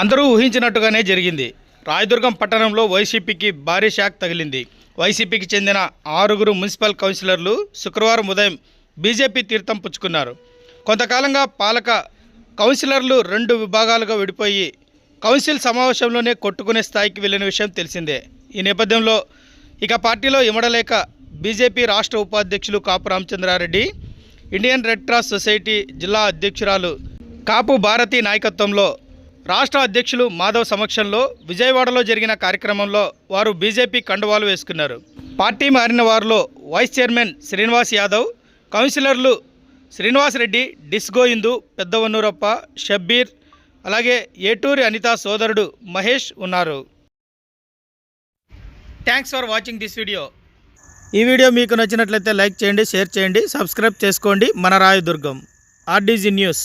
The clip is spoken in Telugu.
అందరూ ఊహించినట్టుగానే జరిగింది. రాయదుర్గం పట్టణంలో వైసీపీకి భారీ షాక్ తగిలింది. వైసీపీకి చెందిన ఆరుగురు మున్సిపల్ కౌన్సిలర్లు శుక్రవారం ఉదయం బీజేపీ తీర్థం పుచ్చుకున్నారు. కొంతకాలంగా పాలక కౌన్సిలర్లు రెండు విభాగాలుగా విడిపోయి కౌన్సిల్ సమావేశంలోనే కొట్టుకునే స్థాయికి వెళ్ళిన విషయం తెలిసిందే. ఈ నేపథ్యంలో ఇక పార్టీలో ఇమడలేక బీజేపీ రాష్ట్ర ఉపాధ్యక్షులు Kapu Ramachandrareddy Indian Red Cross Society జిల్లా అధ్యక్షురాలు కాపు భారతి నాయకత్వంలో రాష్ట్ర అధ్యక్షులు మాధవ్ సమక్షంలో విజయవాడలో జరిగిన కార్యక్రమంలో వారు బీజేపీ కండువాలు వేసుకున్నారు. పార్టీ మారిన వారిలో వైస్ చైర్మన్ శ్రీనివాస్ యాదవ్ కౌన్సిలర్లు శ్రీనివాస్ రెడ్డి డిస్గోయిందు పెద్దవన్నూరప్ప షబ్బీర్ అలాగే ఏటూరి అనిత సోదరుడు మహేష్ ఉన్నారు. Thanks for watching this video ఈ వీడియో మీకు నచ్చినట్లయితే లైక్ చేయండి షేర్ చేయండి సబ్స్క్రైబ్ చేసుకోండి. మన రాయదుర్గం ఆర్డీజీ న్యూస్.